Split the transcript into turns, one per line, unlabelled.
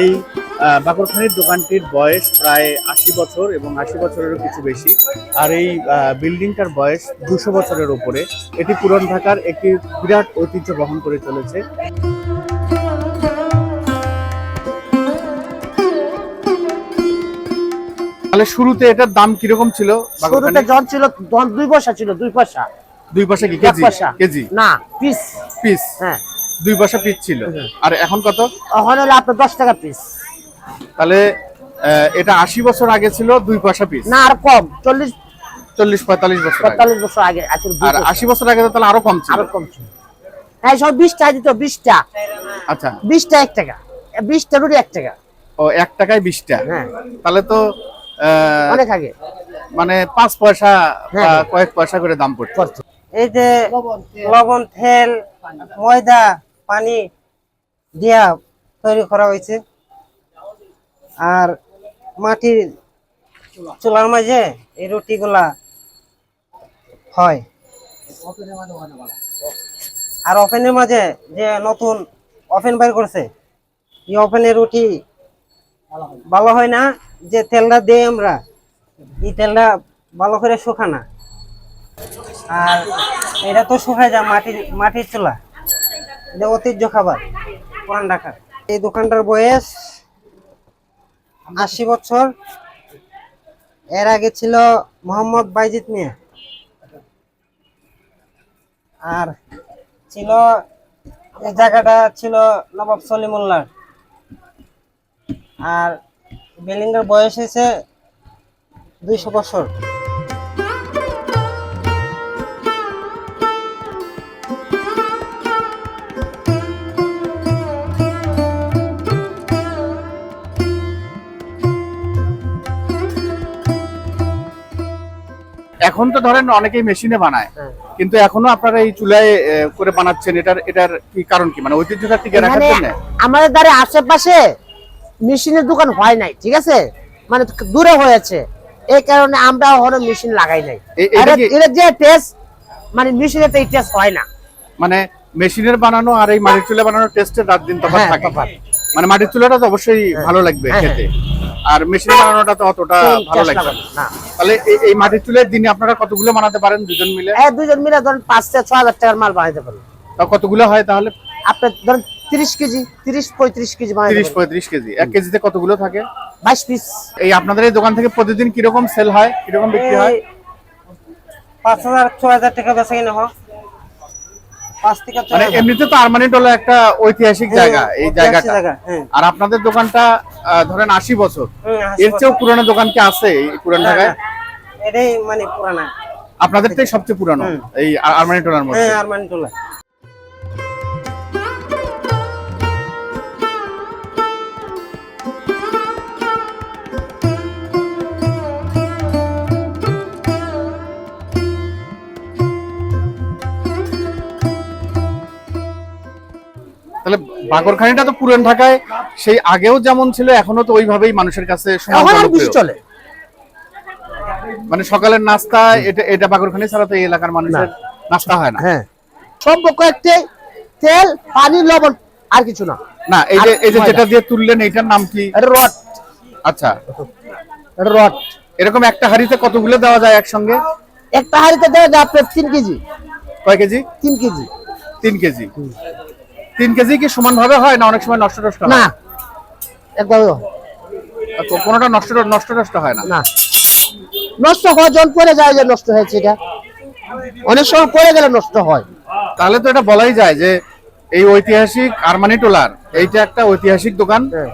এই বাকরখানির দোকানটির বয়স প্রায় আশি বছর এবং আশি বছরেরও কিছু বেশি। আর এই বিল্ডিংটার বয়স দুশো বছরের উপরে। এটি পুরান ঢাকার একটি বিরাট ঐতিহ্য বহন করে চলেছে। তাহলে শুরুতে এটার দাম কীরকম ছিল
শুরুতে? জন ছিল দুই পয়সা ছিল দুই পয়সা।
দুই পয়সা কি কেজি?
না পিস।
পিস।
হ্যাঁ।
দুই পয়সা পিস ছিল। আর এখন কত?
ওখানে হলো আপনার দশ টাকা পিস
তাহলে এটা আশি বছর আগে ছিল দুই পয়সা পিস
না আর কম চল্লিশ
চল্লিশ পঁয়তাল্লিশ বছর
পঁয়তাল্লিশ বছর আগে
আর আশি বছর আগে তাহলে আরও কম ছিল।
আরও কম ছিল। হ্যাঁ সব বিশটা দিত বিশটা।
আচ্ছা।
বিশটা এক টাকা। বিশটা রুটি এক টাকা।
ও এক টাকায় বিশটা।
হ্যাঁ।
তাহলে তো
অনেক আগে।
মানে পাঁচ পয়সা
হ্যাঁ।
কয়েক পয়সা করে দাম পড়ছে।
এই যে লবণ তেল ময়দা পানি দিয়া তৈরি করা হয়েছে। আর মাটির চুলার মাঝে এই রুটিগুলা হয়। আর ওভেনের মাঝে যে নতুন ওভেন বের করছে, এই ওভেনের রুটি ভালো হয় না, যে তেলটা দেই আমরা, এই তেলটা ভালো করে শুকানা আর এটা তো শুকায় যায় মাটির মাটির চুলা। এটা ঐতিহ্য খাবার। পুরান ঢাকার এই দোকানটার বয়স আশি বছর। এর আগে ছিল মোহাম্মদ বাইজিৎ মিয়া। আর ছিল, এই জায়গাটা ছিল নবাব সলিমুল্লাহ আর বিল্ডিংটার বয়স হয়েছে দুইশো বছর।
এখন তো ধরেন অনেকেই মেশিনে বানায়।
হ্যাঁ।
কিন্তু এখনও আপনারা এই চুলায় করে বানাচ্ছেন এটার এটার কি কারণ কি? মানে ঐতিহ্যটা টিকে রাখার
এখানে
জন্য?
আমাদের দ্বারে আশেপাশে মেশিনের দোকান হয় নাই ঠিক আছে? মানে দূরে হয়েছে। এই কারণে আমরা ওখানে মেশিন লাগাই নাই।
এটা
এর যে টেস্ট মানে মেশিনে তো এই টেস্ট হয় না।
মানে মেশিনের বানানো আর এই মাটির চুলা বানানোর টেস্টের রাত দিন তফাৎ
হ্যাঁ,
থাকে। মানে মাটির চুলাটা তো অবশ্যই ভালো লাগবে
হ্যাঁ,
খেতে। আর মেশিনে বানানোটা তো অতটা ভালো
লাগে
না।
না।
তাহলে এই- মাটির চুলের দিনে আপনারা কতগুলো বানাতে পারেন দুজন মিলে?
এই দুজন মিলে ধরেন পাঁচ থেকে ছ হাজার টাকার মাল বানাইতে পারবেন
তা কতগুলো হয় তাহলে?
আপনার ধরেন তিরিশ কেজি তিরিশ পঁয়ত্রিশ কেজি
তিরিশ পঁয়ত্রিশ কেজি। এক কেজিতে কতগুলো থাকে?
বাইশ পিস।
এই আপনাদের এই দোকান থেকে প্রতিদিন কীরকম সেল হয় কীরকম বিক্রি হয়?
পাঁচ হাজার ছ হাজার টাকা বেচা কিনা হোক পাঁচ থেকে
মানে এমনিতে তো আরমানি হলো একটা ঐতিহাসিক
হ্যাঁ,
জায়গা এই জায়গাটা।
হ্যাঁ।
আর আপনাদের দোকানটা ধরেন আশি বছর। এর চেয়েও
বছর।
দোকান কি আছে এই পুরান ঢাকায়?
এটাই মানে পুরানা।
আপনাদেরটাই সবচেয়ে পুরানো এই আর্মানি টোলার মধ্যে?
হ্যাঁ আরমানি টোলা
তাহলে বাগরখানিটা তো পুরান ঢাকায় সেই আগেও যেমন ছিল এখনও তো ওইভাবেই মানুষের কাছে
চলে।
মানে সকালের নাস্তা এটা এটা বাগরখানি ছাড়া তো এই এলাকার মানুষের নাস্তা হয় না।
হ্যাঁ। তেল পানি লবণ আর কিছু না।
না এই যে এই যে যেটা দিয়ে তুললেন এইটার নাম কি?
রড।
আচ্ছা।
রড।
এরকম একটা হাড়িতে কতগুলো দেওয়া যায় একসঙ্গে?
একটা হাড়িতে দেওয়া যায় আপনার তিন কেজি।
কয় কেজি?
তিন কেজি।
তিন কেজি। তিন কেজি কি সমান ভাবে হয় না অনেক সময় নষ্ট টষ্ট
না। একবার
কোনটা কোনোটা নষ্ট নষ্ট টষ্ট হয় না?
না। নষ্ট হয় জল পরে যায় যে নষ্ট হয়েছে এটা। অনেক সময় পরে গেলে নষ্ট হয়।
তাহলে তো এটা বলাই যায় যে এই ঐতিহাসিক আরমানি টোলার এইটা একটা ঐতিহাসিক দোকান।
হ্যাঁ।